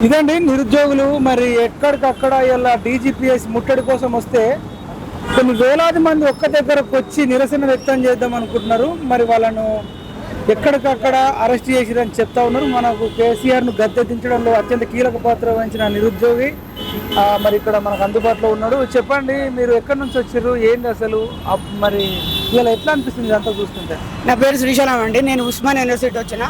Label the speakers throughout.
Speaker 1: ఇదండి నిరుద్యోగులు. మరి ఎక్కడికక్కడ ఇలా డీజీపీఎస్ ముట్టడి కోసం వస్తే కొన్ని వేలాది మంది ఒక్క దగ్గరకు వచ్చి నిరసన వ్యక్తం చేద్దాం అనుకుంటున్నారు. మరి వాళ్ళను ఎక్కడికక్కడ అరెస్ట్ చేసిరని చెప్తా ఉన్నారు. మనకు కేసీఆర్ను గద్దెదించడంలో అత్యంత కీలక పాత్ర వహించిన నిరుద్యోగి మరి ఇక్కడ మనకు అందుబాటులో ఉన్నాడు. చెప్పండి మీరు ఎక్కడి నుంచి వచ్చారు ఏంటి అసలు? అప్- మరి ఇలా ఎట్లా అనిపిస్తుంది అంతా చూస్తుంటే?
Speaker 2: నా పేరు శ్రీశైలం అండి. నేను ఉస్మాన్ యూనివర్సిటీ వచ్చిన.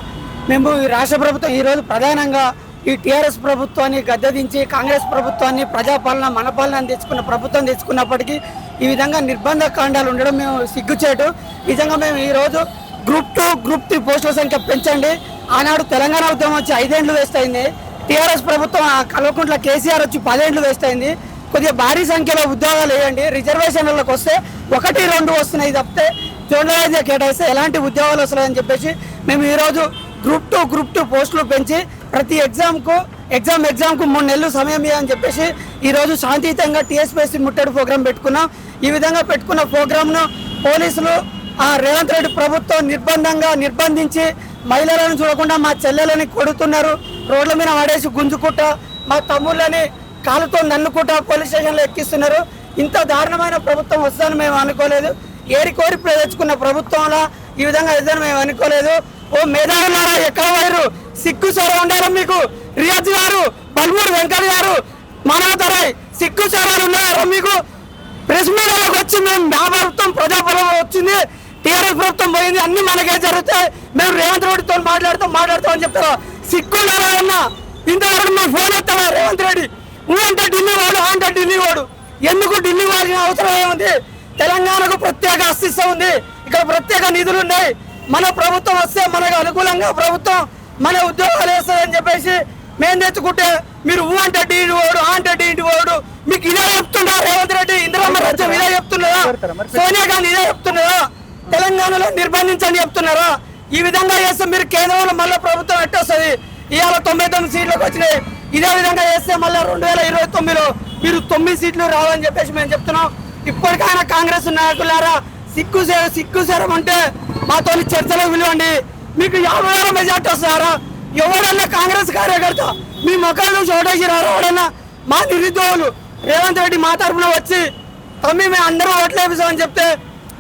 Speaker 2: మేము రాష్ట్ర ప్రభుత్వం ఈరోజు ప్రధానంగా ఈ టీఆర్ఎస్ ప్రభుత్వాన్ని గద్దెదించి కాంగ్రెస్ ప్రభుత్వాన్ని ప్రజాపాలన మనపాలన తెచ్చుకున్న ప్రభుత్వం తెచ్చుకున్నప్పటికీ ఈ విధంగా నిర్బంధ కాండాలు ఉండడం మేము సిగ్గుచేటు. నిజంగా మేము ఈరోజు గ్రూప్ టూ గ్రూప్ త్రీ పోస్టుల సంఖ్య పెంచండి. ఆనాడు తెలంగాణ ఉద్యమం వచ్చి ఐదేండ్లు వేస్ట్ అయింది. టీఆర్ఎస్ ప్రభుత్వం కల్వకుంట్ల కేసీఆర్ వచ్చి పదేండ్లు వేస్ట్ అయింది. కొద్దిగా భారీ సంఖ్యలో ఉద్యోగాలు వేయండి. రిజర్వేషన్లకు వస్తే ఒకటి రెండు వస్తున్నాయి తప్పితే జనరలైజ్ కేటాయిస్తే ఎలాంటి ఉద్యోగాలు వస్తాయని చెప్పేసి మేము ఈరోజు గ్రూప్ టూ గ్రూప్ టూ పోస్టులు పెంచి ప్రతి ఎగ్జామ్కు ఎగ్జామ్ ఎగ్జామ్కు మూడు నెలలు సమయం ఇవ్వని చెప్పేసి ఈరోజు శాంతియుతంగా టీఎస్పీఎస్సీ ముట్టడి ప్రోగ్రాం పెట్టుకున్నాం. ఈ విధంగా పెట్టుకున్న ప్రోగ్రామ్ను పోలీసులు ఆ రేవంత్ రెడ్డి ప్రభుత్వం నిర్బంధంగా నిర్బంధించి మహిళలను చూడకుండా మా చెల్లెలని కొడుతున్నారు. రోడ్ల మీద ఆడేసి గుంజుకుంట మా తమ్ముళ్ళని కాలుతో నన్నుకుంట పోలీస్ స్టేషన్లో ఎక్కిస్తున్నారు. ఇంత దారుణమైన ప్రభుత్వం వస్తుందని మేము అనుకోలేదు. ఏరి కోరి తెచ్చుకున్న ప్రభుత్వంలో ఈ విధంగా ఇద్దని మేము అనుకోలేదు. ఓ మేధావులారా ఎక్కడ పోయారు సిక్కు సోర ఉండారు మీకు. రియాజ్ గారు బల్మూరు వెంకట గారు మానవతరాయ్ సిక్కు సోరాలు ఉన్నారు మీకు. ప్రెస్ మీడియాలోకి వచ్చి మేము మా ప్రభుత్వం ప్రజాపరం వచ్చింది. టీఆర్ఎస్ ప్రభుత్వం పోయింది అన్ని మనకే జరుగుతాయి. మేము రేవంత్ రెడ్డితో మాట్లాడుతాం మాట్లాడతాం అని చెప్తారు. సిగ్గు అన్న ఇంతవరకు మేము ఫోన్ ఎత్తామా రేవంత్ రెడ్డి. నువ్వు ఢిల్లీ వాడు ఆ అంటే ఢిల్లీ వాడు. ఎందుకు ఢిల్లీ వాడిన అవసరం ఏముంది? తెలంగాణకు ప్రత్యేక అస్తిత్వం ఉంది. ఇక్కడ ప్రత్యేక నిధులు ఉన్నాయి. మన ప్రభుత్వం వస్తే మనకు అనుకూలంగా ప్రభుత్వం మన ఉద్యోగాలు వేస్తుందని చెప్పేసి మేము తెచ్చుకుంటే మీరు ఊ అంటే డీ ఓడు ఆ అంటే డీ ఓడు మీకు ఇదే చెప్తుండ్రా రేవంత్ రెడ్డి? ఇందిరమ్మ రాజ్యం ఇదే చెప్తున్నదా సోనియా గాంధీ ఇదే చెప్తున్నదా తెలంగాణలో నిర్బంధించని చెప్తున్నారా? ఈ విధంగా చేస్తే మీరు కేంద్రంలో మళ్ళీ ప్రభుత్వం ఎట్టొస్తుంది ఇవాళ తొంభై తొమ్మిది సీట్లకు వచ్చినాయి. ఇదే విధంగా చేస్తే మళ్ళీ రెండు వేల ఇరవై తొమ్మిదిలో మీరు తొమ్మిది సీట్లు రావని చెప్పేసి మేము చెప్తున్నాం. ఇప్పటికైనా కాంగ్రెస్ నాయకులారా సేర సిగ్గు సేరం అంటే మాతో చర్చలో పిలవండి. మీకు యాభై వేల మెజార్టీ వస్తారా ఎవడన్నా కాంగ్రెస్ కార్యకర్త మీ ముఖాలు చూసి ఓటేసిరారా ఎవడన్నా మా నిరుద్యోగులు రేవంత్ రెడ్డి మా తరఫున వచ్చి తమ్మి మేము అందరూ ఓట్లేపిస్తామని చెప్తే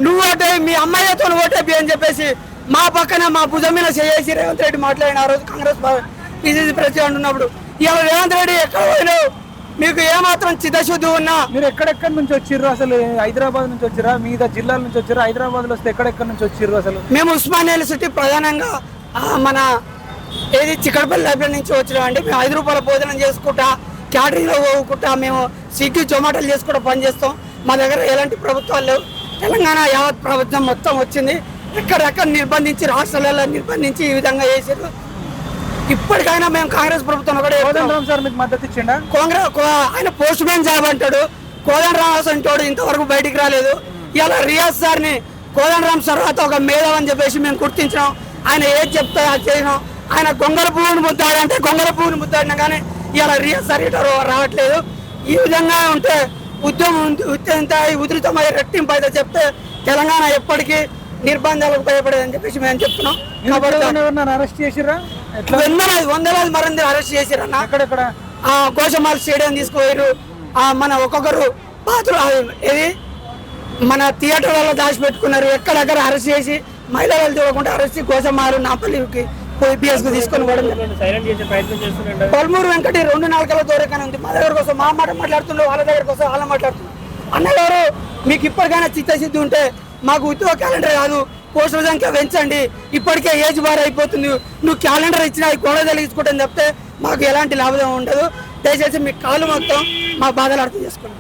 Speaker 2: నువ్వు ఓటే మీ అమ్మాయితో ఓటేపి అని చెప్పేసి మా పక్కన మా భుజం మీద చేసి రేవంత్ రెడ్డి మాట్లాడిన ఆ రోజు కాంగ్రెస్ పిసిసి ప్రెసిడెంట్ ఉన్నప్పుడు ఇవాళ రేవంత్ రెడ్డి ఎక్కడ పోయినావు? మీకు ఏమాత్రం చిత్తశుద్ధి ఉన్నా
Speaker 1: మీరు ఎక్కడెక్కడి నుంచి వచ్చిర్రు అసలు? హైదరాబాద్ నుంచి వచ్చిరా మిగతా జిల్లాల నుంచి వచ్చిరా హైదరాబాద్లో వస్తే ఎక్కడెక్కడి నుంచి వచ్చిర్రు అసలు?
Speaker 2: మేము ఉస్మానియా యూనివర్సిటీ ప్రధానంగా మన ఏది చిక్కడపల్లి లైబ్రరీ నుంచి వచ్చినామండి. మేము ఐదు రూపాయల భోజనం చేసుకుంటా క్యాటరింగ్లో పోకుంటా మేము స్విగ్గీ జొమాటోలు చేసుకుంటా పనిచేస్తాం మా దగ్గర ఎలాంటి ప్రభుత్వాలు లేవు. తెలంగాణ యావత్ ప్రభుత్వం మొత్తం వచ్చింది. ఎక్కడెక్కడ నిర్బంధించి రాష్ట్రాలలో నిర్బంధించి ఈ విధంగా చేసారు ఇప్పటికైనా మేము కాంగ్రెస్ ప్రభుత్వం
Speaker 1: సార్ మీకు మద్దతు ఇచ్చిండా?
Speaker 2: కాంగ్రెస్ ఆయన పోస్ట్ మ్యాన్ జాబ్ అంటాడు. కోదండరామ్ అంటాడు ఇంతవరకు బయటికి రాలేదు. ఇలా రియాజ్ సార్ని కోదండరామ్ తర్వాత ఒక మేధావి అని చెప్పేసి మేము గుర్తించినాం. ఆయన ఏది చెప్తా అది చేసినాం. ఆయన గొంగల పువ్వుని ముద్దాడు అంటే గొంగల పువ్వుని ముద్దాడినా కానీ ఇలా రియాజ్ సార్ ఇటు రావట్లేదు. ఈ విధంగా ఉంటే ఉద్యమం ఉత్యంత ఉధృతమై రెట్టింపు అయితే చెప్తే తెలంగాణ ఎప్పటికీ నిర్బంధాలకు భయపడేదని చెప్పేసి మేము చెప్తున్నాం. కాబట్టి
Speaker 1: అరెస్ట్ ఎట్లా
Speaker 2: వందలాది వందలాది మంది అరెస్ట్ చేసిరన్న
Speaker 1: ఎక్కడెక్కడ?
Speaker 2: ఆ గోషమాల్ స్టేడియం తీసుకుపోయారు ఆ మన ఒక్కొక్కరు బాత్రూమ్ ఏది? మన థియేటర్లలో దాచిపెట్టుకున్నారు. ఎక్కడెక్కడ అరెస్ట్ చేసి మహిళలు చూడకుండా అరెస్ట్ చేసి గోషమాలు నాపల్లికి పోయి పిఎస్కు తీసుకొని పోవడం పల్మూరు వెంకటి రెండు నాలుగల దూరంగానే ఉంది. మా దగ్గర కోసం మా మాట మాట్లాడుతున్నారు వాళ్ళ దగ్గర కోసం వాళ్ళ మాట్లాడుతున్నారు అన్నగారు మీకు ఇప్పటికైనా చిత్తశుద్ధి ఉంటే మాకు ఉద్యోగ క్యాలెండర్ కాదు. పోస్టుల సంఖ్య పెంచండి. ఇప్పటికే ఏజ్ బార్ అయిపోతుంది. నువ్వు క్యాలెండర్ ఇచ్చినా గొడవ తెలియచుకుంటాను చెప్తే మాకు ఎలాంటి లాభం ఉండదు. దయచేసి మీ కాలు మొత్తం మా బాధలు అర్థం చేసుకోండి.